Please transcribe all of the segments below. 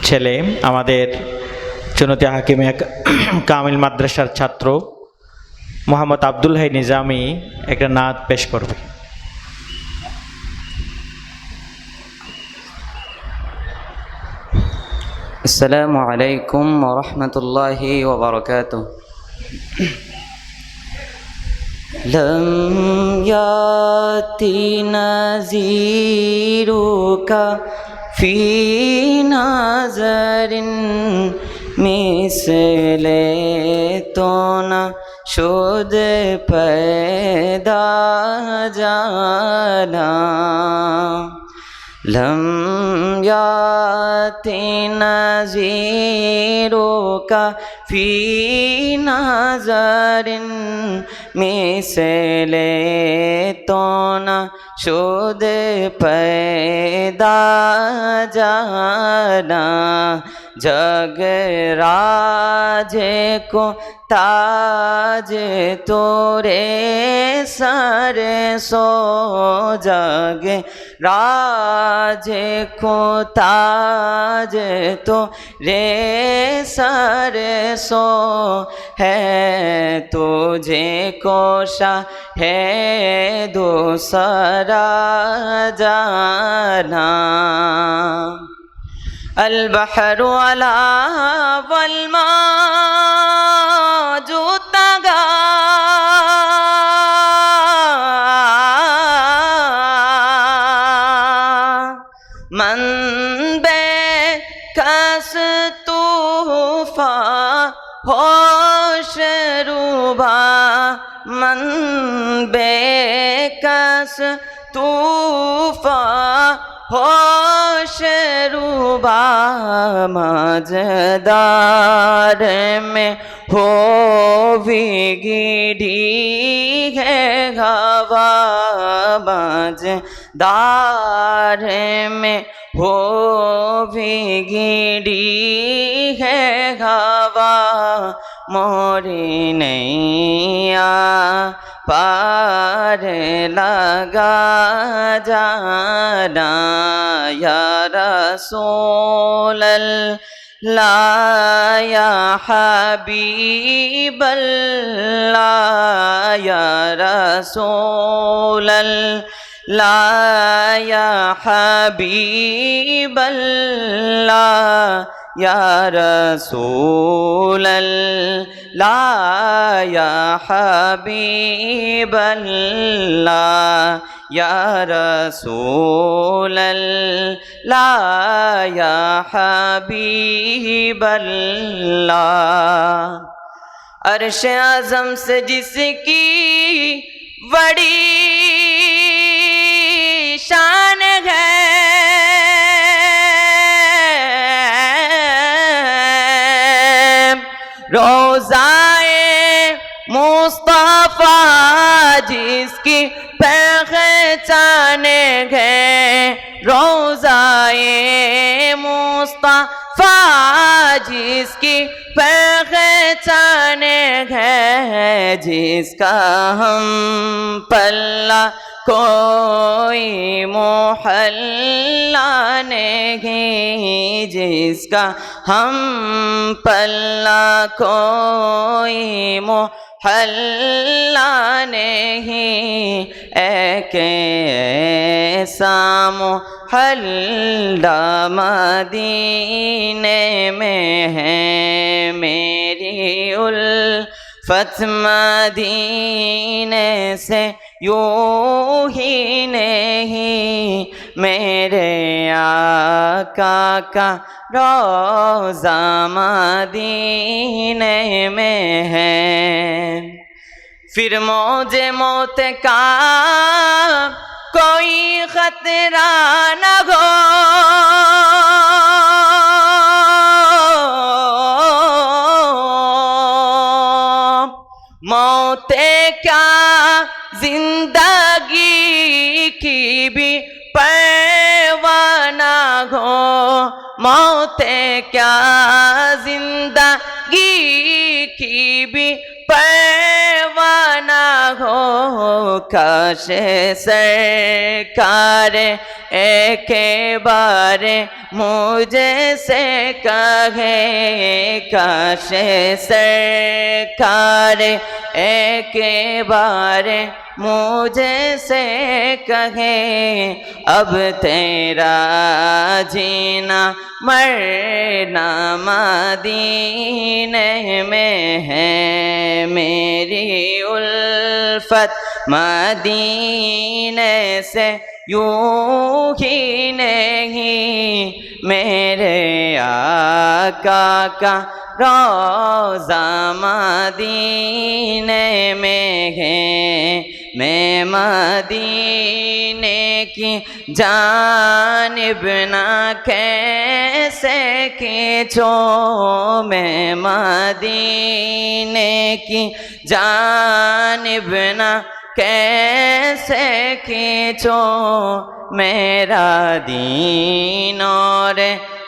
ছেলে আমাদের চুনতি হাকিমিয়া কামিল মাদ্রাসার ছাত্র মোহাম্মদ আব্দুল হাই নিজামি একটা নাত পেশ করবে السلام عليكم ورحمة الله وبركاته لم يأتي نذيرك فی نظر مثلے تو نہ شد پیدا جانا لم يأتي نذيرك في نظر مثل تو نہ شد پیدا جانا جگ راج کو تاج تورے سر سو جگ راج کو تاج تو رے سر سو ہے تجھے کوشا ہے دوسرا جانا البحر على والماء جوتگا من بے کس طوفا ہوش روبا من بے کس طوفا ہوش روبا مجدار میں ہو گیڈی ہے ہوا مجدار میں ہو گیڈی ہے ہوا موری نیا پار لگا جانا یا رسول اللہ یا حبیب اللہ یا رسول اللہ یا حبیب اللہ یا رسول اللہ یا حبیب اللہ یا رسول اللہ یا حبیب اللہ عرش اعظم سے جس کی بڑی شان روزائے مصطفیٰ جس کی پہچانے گئے۔ روزائے مصطفیٰ جس کی پہچان ہے، جس کا ہم پلہ کوئی محلہ نہیں، جس کا ہم پلہ کوئی محلہ نہیں ایک سام محلہ مدینے میں ہے میری الفت مدینے سے یوں ہی نہیں میرے آقا کا روزہ مدینے میں ہے۔ پھر موجے موت کا کوئی خطرہ نہ ہو۔ موت کیا موت کیا زندگی کی بھی پیوانہ ہو کاش سرکار ایک بار مجھے سے کہے، کاش سرکار ایک بار مجھے سے کہے، اب تیرا جینا مرنا مدینے میں ہے، میری الفت مدینے سے یوں ہی نہیں میرے آقا کا روزہ مدینے میں ہے۔ میں مدینے کی جانب نہ کیسے کھینچوں؟ میں مدینے کی جانب نہ کیسے کھینچوں؟ میرا دین اور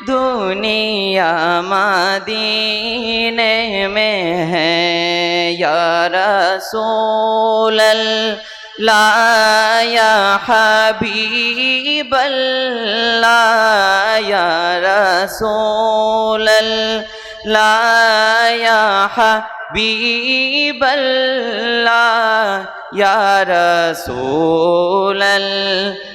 دنیا مدینے میں ہے یا رسول اللہ، یا حبیب اللہ، یا رسول اللہ، یا حبیب اللہ، یا رسول اللہ